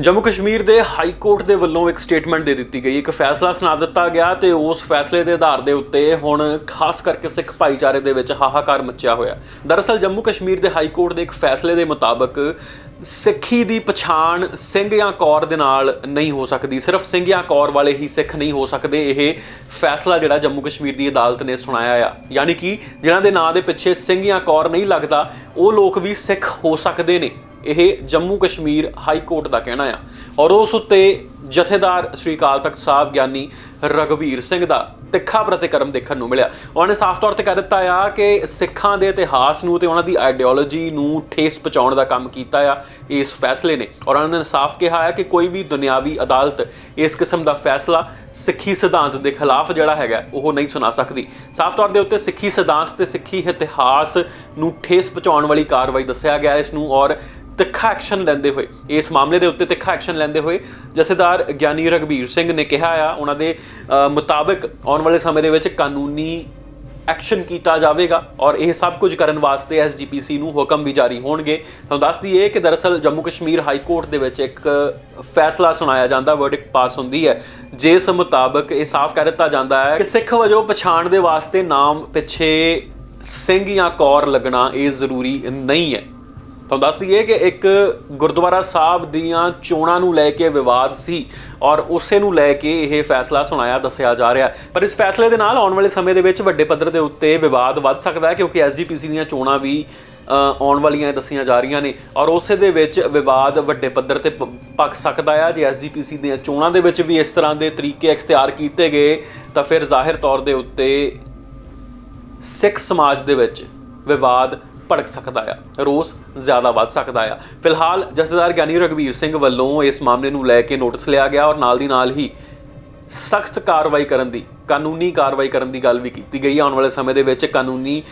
ਜੰਮੂ ਕਸ਼ਮੀਰ ਦੇ high court ਦੇ ਵੱਲੋਂ ਇੱਕ ਸਟੇਟਮੈਂਟ ਦੇ ਦਿੱਤੀ ਗਈ। ਇੱਕ ਫੈਸਲਾ ਸੁਣਾ ਦਿੱਤਾ ਗਿਆ ਤੇ ਉਸ ਫੈਸਲੇ ਦੇ ਆਧਾਰ ਦੇ ਉੱਤੇ ਹੁਣ ਖਾਸ ਕਰਕੇ ਸਿੱਖ ਭਾਈਚਾਰੇ ਦੇ ਵਿੱਚ ਹਾਹਾਕਾਰ ਮਚਿਆ ਹੋਇਆ। ਦਰਅਸਲ ਜੰਮੂ ਕਸ਼ਮੀਰ ਦੇ ਹਾਈ ਕੋਰਟ ਦੇ ਇੱਕ ਫੈਸਲੇ ਦੇ ਮੁਤਾਬਕ ਸਿੱਖੀ ਦੀ ਪਛਾਣ ਸਿੰਘ ਜਾਂ ਕੌਰ ਦੇ ਨਾਲ ਨਹੀਂ ਹੋ ਸਕਦੀ। ਸਿਰਫ ਸਿੰਘ ਜਾਂ ਕੌਰ ਵਾਲੇ ਹੀ ਸਿੱਖ ਨਹੀਂ ਹੋ ਸਕਦੇ। ਇਹ ਫੈਸਲਾ ਜਿਹੜਾ ਜੰਮੂ ਕਸ਼ਮੀਰ ਦੀ ਅਦਾਲਤ ਨੇ ਸੁਣਾਇਆ ਆ। ਯਾਨੀ ਕਿ ਜਿਨ੍ਹਾਂ ਦੇ ਨਾਂ ਦੇ ਪਿੱਛੇ ਸਿੰਘ ਜਾਂ ਕੌਰ ਨਹੀਂ ਲੱਗਦਾ, ਉਹ ਲੋਕ ਵੀ ਸਿੱਖ ਹੋ ਸਕਦੇ ਨੇ। ਇਹ ਜੰਮੂ ਕਸ਼ਮੀਰ ਹਾਈ ਕੋਰਟ ਦਾ ਕਹਿਣਾ ਆ। ਔਰ ਉਸ ਉੱਤੇ ਜਥੇਦਾਰ ਸ੍ਰੀ ਅਕਾਲ ਤਖਤ ਸਾਹਿਬ ਗਿਆਨੀ ਰਗਵੀਰ ਸਿੰਘ ਦਾ ਤਿੱਖਾ ਪ੍ਰਤੀਕਰਮ ਦੇਖਣ ਨੂੰ ਮਿਲਿਆ। ਉਹਨਾਂ ਨੇ ਸਾਫ਼ ਤੌਰ ਤੇ ਕਹਿ ਦਿੱਤਾ ਆ ਕਿ ਸਿੱਖਾਂ ਦੇ ਇਤਿਹਾਸ ਨੂੰ ਤੇ ਉਹਨਾਂ ਦੀ ਆਈਡੀਓਲੋਜੀ ਨੂੰ ਠੇਸ ਪਹੁੰਚਾਉਣ ਦਾ ਕੰਮ ਕੀਤਾ ਆ, ਇਸ ਫੈਸਲੇ ਨੇ। ਔਰ ਉਹਨਾਂ ਨੇ ਸਾਫ਼ ਕਿਹਾ ਹੈ ਕਿ ਕੋਈ ਵੀ ਦੁਨਿਆਵੀ ਅਦਾਲਤ ਇਸ ਕਿਸਮ ਦਾ ਫੈਸਲਾ ਸਿੱਖੀ ਸਿਧਾਂਤ ਦੇ ਖਿਲਾਫ ਜਿਹੜਾ ਹੈਗਾ, ਉਹ ਨਹੀਂ ਸੁਣਾ ਸਕਦੀ। ਸਾਫ਼ ਤੌਰ ਦੇ ਉੱਤੇ ਸਿੱਖੀ ਸਿਧਾਂਤ ਤੇ ਸਿੱਖੀ ਇਤਿਹਾਸ ਨੂੰ ਠੇਸ ਪਹੁੰਚਾਉਣ ਵਾਲੀ ਕਾਰਵਾਈ ਦੱਸਿਆ ਗਿਆ ਇਸ ਨੂੰ, ਔਰ ਤਿੱਖਾ ਐਕਸ਼ਨ ਲੈਂਦੇ ਹੋਏ, ਇਸ ਮਾਮਲੇ ਦੇ ਉੱਤੇ ਤਿੱਖਾ ਐਕਸ਼ਨ ਲੈਂਦੇ ਹੋਏ ਜਥੇਦਾਰ ਗਿਆਨੀ ਰਗਵੀਰ ਸਿੰਘ ਨੇ ਕਿਹਾ ਆ, ਉਹਨਾਂ ਦੇ ਮੁਤਾਬਕ ਆਉਣ ਵਾਲੇ ਸਮੇਂ ਦੇ ਵਿੱਚ ਕਾਨੂੰਨੀ ਐਕਸ਼ਨ ਕੀਤਾ ਜਾਵੇਗਾ ਔਰ ਇਹ ਸਭ ਕੁਝ ਕਰਨ ਵਾਸਤੇ ਐਸਜੀਪੀਸੀ ਨੂੰ ਹੁਕਮ ਵੀ ਜਾਰੀ ਹੋਣਗੇ। ਤੁਹਾਨੂੰ ਦੱਸ ਦਈਏ ਕਿ ਦਰਅਸਲ ਜੰਮੂ ਕਸ਼ਮੀਰ ਹਾਈ ਕੋਰਟ ਦੇ ਵਿੱਚ ਇੱਕ ਫੈਸਲਾ ਸੁਣਾਇਆ ਜਾਂਦਾ ਵਰਡਿਕਟ ਪਾਸ ਹੁੰਦੀ ਹੈ। ਜਿਸ ਮੁਤਾਬਕ ਇਹ ਸਾਫ਼ ਕਹਿ ਦਿੱਤਾ ਜਾਂਦਾ ਹੈ ਕਿ ਸਿੱਖ ਵਜੋਂ ਪਛਾਣ ਦੇ ਵਾਸਤੇ ਨਾਮ ਪਿੱਛੇ ਸਿੰਘ ਜਾਂ ਕੌਰ ਲੱਗਣਾ ਇਹ ਜ਼ਰੂਰੀ ਨਹੀਂ ਹੈ। ਤੁਹਾਨੂੰ ਦੱਸ ਦਈਏ ਕਿ ਇੱਕ ਗੁਰਦੁਆਰਾ ਸਾਹਿਬ ਦੀਆਂ ਚੋਣਾਂ ਨੂੰ ਲੈ ਕੇ ਵਿਵਾਦ ਸੀ ਔਰ ਉਸੇ ਨੂੰ ਲੈ ਕੇ ਇਹ ਫੈਸਲਾ ਸੁਣਾਇਆ, ਦੱਸਿਆ ਜਾ ਰਿਹਾ। ਪਰ ਇਸ ਫੈਸਲੇ ਦੇ ਨਾਲ ਆਉਣ ਵਾਲੇ ਸਮੇਂ ਦੇ ਵਿੱਚ ਵੱਡੇ ਪੱਧਰ ਦੇ ਉੱਤੇ ਵਿਵਾਦ ਵੱਧ ਸਕਦਾ ਹੈ ਕਿਉਂਕਿ ਐਸਜੀਪੀਸੀ ਦੀਆਂ ਚੋਣਾਂ ਵੀ ਆਉਣ ਵਾਲੀਆਂ ਦੱਸੀਆਂ ਜਾ ਰਹੀਆਂ ਨੇ। ਔਰ ਉਸੇ ਦੇ ਵਿੱਚ ਵਿਵਾਦ ਵੱਡੇ ਪੱਧਰ ਤੇ ਪੱਕ ਸਕਦਾ ਆ। ਜੇ ਐਸਜੀਪੀਸੀ ਦੀਆਂ ਚੋਣਾਂ ਦੇ ਵਿੱਚ ਵੀ ਇਸ ਤਰ੍ਹਾਂ ਦੇ ਤਰੀਕੇ ਇਖਤਿਆਰ ਕੀਤੇ ਗਏ, ਤਾਂ ਫਿਰ ਜ਼ਾਹਿਰ ਤੌਰ ਦੇ ਉੱਤੇ ਸਿੱਖ ਸਮਾਜ ਦੇ ਵਿੱਚ ਵਿਵਾਦ ਭੜਕ ਸਕਦਾ ਆ, ਰੋਸ ਜ਼ਿਆਦਾ ਵੱਧ ਸਕਦਾ ਆ। ਫਿਲਹਾਲ ਜਥੇਦਾਰ ਗਿਆਨੀ ਰਗਵੀਰ ਸਿੰਘ ਵੱਲੋਂ ਇਸ ਮਾਮਲੇ ਨੂੰ ਲੈ ਕੇ ਨੋਟਿਸ ਲਿਆ ਗਿਆ ਔਰ ਨਾਲ ਦੀ ਨਾਲ ਹੀ ਸਖਤ ਕਾਰਵਾਈ ਕਰਨ ਦੀ, ਕਾਨੂੰਨੀ ਕਾਰਵਾਈ ਕਰਨ ਦੀ ਗੱਲ ਵੀ ਕੀਤੀ ਗਈ ਆਉਣ ਵਾਲੇ ਸਮੇਂ ਦੇ ਵਿੱਚ ਕਾਨੂੰਨੀ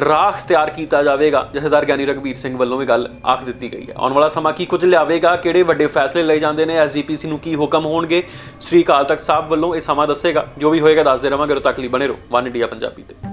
ਰਾਹ ਤਿਆਰ ਕੀਤਾ ਜਾਵੇਗਾ। ਜਥੇਦਾਰ ਗਿਆਨੀ ਰਗਵੀਰ ਸਿੰਘ ਵੱਲੋਂ ਇਹ ਗੱਲ ਆਖ ਦਿੱਤੀ ਗਈ ਹੈ ਆਉਣ ਵਾਲਾ ਸਮਾਂ ਕੀ ਕੁਝ ਲਿਆਵੇਗਾ, ਕਿਹੜੇ ਵੱਡੇ ਫੈਸਲੇ ਲਏ ਜਾਂਦੇ ਨੇ ਐਸਜੀਪੀਸੀ ਨੂੰ ਕੀ ਹੁਕਮ ਹੋਣਗੇ? ਸ੍ਰੀ ਅਕਾਲ ਤਖਤ ਸਾਹਿਬ ਵੱਲੋਂ ਇਹ ਸਮਾਂ ਦੱਸੇਗਾ। ਜੋ ਵੀ ਹੋਏਗਾ, ਦੱਸਦੇ ਰਵਾਂਗੇ। ਉਦੋਂ ਤੱਕ ਲਈ ਬਣੇ ਰਹੋ। ਵਨ ਇੰਡੀਆ ਪੰਜਾਬੀ ਤੇ।